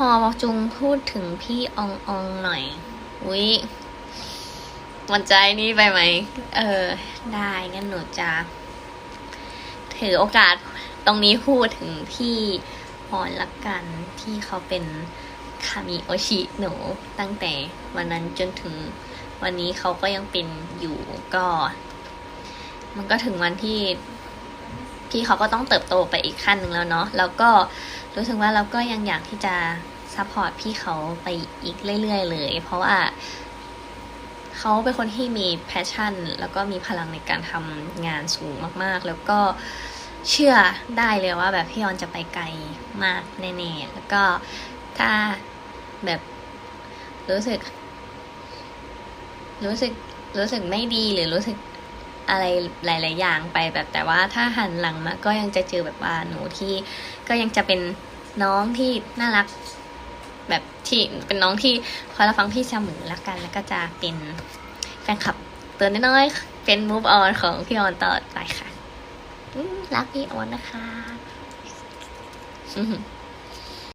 ฮอจุงพูดถึงพี่อองอองหน่อยวิมันใจนี่ไปไหม เออ ได้งั้นหนูจะถือโอกาสตรงนี้พูดถึงพี่ออนละกันที่เขาเป็นคามิโอชิหนูตั้งแต่วันนั้นจนถึงวันนี้เขาก็ยังเป็นอยู่ก็ มันก็ถึงวันที่พี่เขาก็ต้องเติบโตไปอีกขั้นหนึ่งแล้วเนาะแล้วก็ รู้สึกว่าเราก็ยังอยากที่จะซัพพอร์ตพี่เขาไปอีกเรื่อยๆเลย เพราะว่าเขาเป็นคนที่มีแพชชั่น แล้วก็มีพลังในการทำงานสูงมากๆ แล้วก็เชื่อได้เลยว่าแบบพี่ออนจะไปไกลมากแน่ๆ แล้วก็ถ้าแบบรู้สึก รู้สึกรู้สึกไม่ดีหรือรู้สึก อะไรหลาย ๆ อย่างไปแบบแต่ว่าถ้าหันหลังมาก็ยังจะเจอแบบว่าหนูที่ ก็ยังจะเป็นน้องที่น่ารัก แบบที่เป็นน้องที่คอยรับฟังพี่เสมอละกัน แล้วก็จะเป็นแฟนคลับตัวน้อยๆเป็น move on ของพี่ออนต่อไปค่ะรักพี่ออนนะคะ